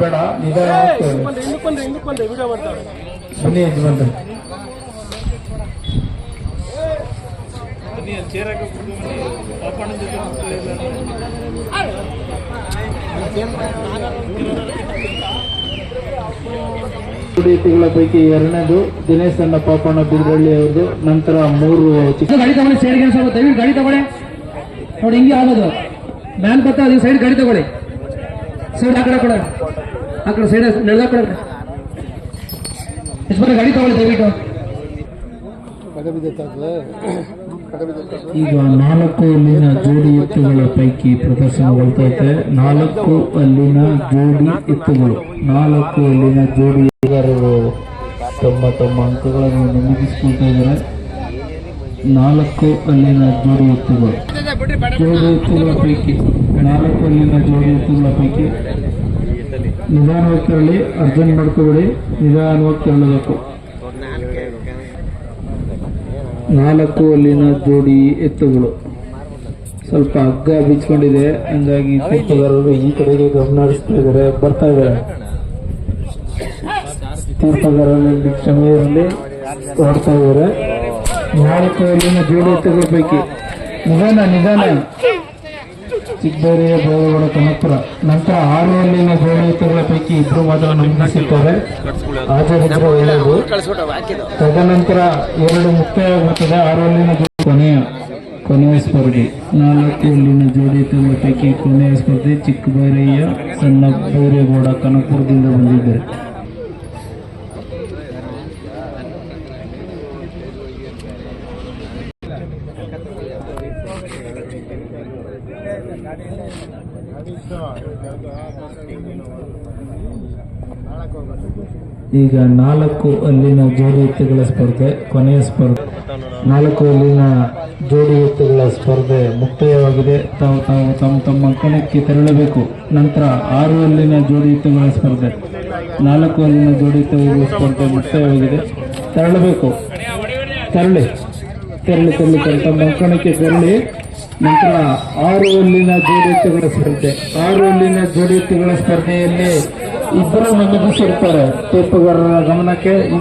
ಬೇಡ ಕುಡಿಯುತ್ತಿಗಳ ಪೈಕಿ ಎರಡನೇದು ದಿನೇಶ್ ಅನ್ನ ಪಾಪಣ್ಣ ಬಿಡುಗಳ್ಳಿ ಅವ್ರದ್ದು ನಂತರ ಮೂರು ಚಿಕ್ಕ ಗಾಡಿ ತಗೊಳ್ಳಿ ಸೈಡ್ ಕೆಲಸ ದಯವಿಟ್ಟು ಗಾಡಿ ತಗೊಳ್ಳಿ. ನೋಡಿ ಹಿಂಗೆ ಆಗೋದು. ಮ್ಯಾನ್ ಬರ್ತಾ ಅದ್ರ ಸೈಡ್ ಗಾಡಿ ತಗೊಳ್ಳಿ. ಸೈಡ್ ಆ ಕಡೆ ಕೊಡ. ಆ ಕಡೆ ಸೈಡ್ ನಡೆದ ಕಡೆ. ಎಷ್ಟು ಗಾಡಿ ತಗೊಳ್ಳಿ, ದಯವಿಟ್ಟು. ಈಗ ನಾಲ್ಕು ಅಲ್ಲಿನ ಜೋಡಿ ಎತ್ತುಗಳ ಪೈಕಿ ಪ್ರದರ್ಶನಗೊಳ್ತೈತೆ ನಾಲ್ಕು ಅಲ್ಲಿನ ಜೋಡಿ ಎತ್ತುಗಳು. ನಾಲ್ಕು ಅಲ್ಲಿನ ಜೋಡಿ ತಮ್ಮ ತಮ್ಮ ಅಂಕಗಳನ್ನು ನಮೂದಿಸಿಕೊಳ್ತಾ ಇದ್ದಾರೆ. ನಾಲ್ಕು ಅಲ್ಲಿನ ಜೋಡಿ ಎತ್ತುಗಳು. ಜೋಡಿ ಎತ್ತುಗಳ ಪೈಕಿ ನಾಲ್ಕು ಅಲ್ಲಿನ ಜೋಡಿ ಎತ್ತುಗಳ ಪೈಕಿ ನಿಧಾನವಾಗಿ ತೆರಳಿ ಅರ್ಜೆಂಟ್ ಮಾಡ್ಕೋಬೇಡಿ ನಿಧಾನವಾಗಿ ತೆರಳಬೇಕು ನಾಲ್ಕು ಅಲ್ಲಿನ ಜೋಡಿ ಎತ್ತುಗಳು. ಸ್ವಲ್ಪ ಹಗ್ಗ ಬಿಚ್ಕೊಂಡಿದೆ ಹಂಗಾಗಿ ತೀರ್ಥಗಾರರು ಈ ಕಡೆಗೆ ಗಮನ ಹರಿಸ್ತಾ ಇದ್ದಾರೆ ಬರ್ತಾ ಇದ್ದಾರೆ. ತೀರ್ಥಗಾರರಲ್ಲಿ ಕ್ಷಮೆಯಲ್ಲಿ ಹೊಡ್ತಾ ಇದ್ದಾರೆ. ನಾಲ್ಕು ಅಲ್ಲಿನ ಜೋಡಿ ಎತ್ತುಗಳ ಪೈಕಿ. ನಿಧಾನ ನಿಧಾನ. ಚಿಕ್ಕಬೇರಿಯ ಬೋಳಗೌಡ ತುಮಕೂರ ನಂತರ ಆರು ಅಲ್ಲಿನ ಜೋಡಿ ಎತ್ತುಗಳ ಪೈಕಿ ಇಬ್ಬರು ಮಾತ್ರ ನಮೂದಿಸಿದ್ದಾರೆ ಒಳ್ಳೆಯದು ತದನಂತರ ಎರಡು ಮುಕ್ತಾಯವಾಗುತ್ತದೆ. ಜೋಡಿ ಕೊನೆಯ ಕೊನೆಯ ಸ್ಪರ್ಧೆ. ನಾಲ್ಕು ಇಲ್ಲಿನ ಜೋಡಿ ಎತ್ತುಗಳ ಪೈಕಿ ಕೊನೆಯ ಸ್ಪರ್ಧೆ ಚಿಕ್ಕಬೈರಯ್ಯ ಸಣ್ಣ ಬೈರೇಗೌಡ ಕನಕಪುರದಿಂದ ಬಂದಿದ್ದಾರೆ. ಈಗ ನಾಲ್ಕು ಅಲ್ಲಿನ ಜೋಡಿ ಎತ್ತುಗಳ ಸ್ಪರ್ಧೆ, ಕೊನೆಯ ಸ್ಪರ್ಧೆ. ನಾಲ್ಕು ಅಲ್ಲಿನ ಜೋಡಿ ಎತ್ತುಗಳ ಸ್ಪರ್ಧೆ ಮುಕ್ತಾಯವಾಗಿದೆ. ತಾವು ತಾವು ತಮ್ಮ ತಮ್ಮ ಕಣಕ್ಕೆ ತೆರಳಬೇಕು. ನಂತರ ಆರು ಅಲ್ಲಿನ ಜೋಡಿ ಎತ್ತುಗಳ ಸ್ಪರ್ಧೆ. ನಾಲ್ಕು ಅಲ್ಲಿನ ಜೋಡಿ ಎತ್ತುಗಳ ಸ್ಪರ್ಧೆ ಮುಕ್ತಾಯವಾಗಿದೆ. ತೆರಳಬೇಕು. ತೆರಳಿ. ತೆರಳಿ ತೆರಳಿ ತಮ್ಮ ಕಣಕ್ಕೆ ತೆರಳಿ. ನಂತರ ಆರು ಅಲ್ಲಿನ ಜೋಡಿ ಎತ್ತುಗಳ ಸ್ಪರ್ಧೆ. ಆರು ಅಲ್ಲಿನ ಜೋಡಿ ಎತ್ತುಗಳ ಸ್ಪರ್ಧೆಯಲ್ಲಿ ಇಬ್ಬರು ನಮೂದಿಸಿರ್ತಾರೆ ತೀರ್ಪುಗಾರರ ಗಮನಕ್ಕೆ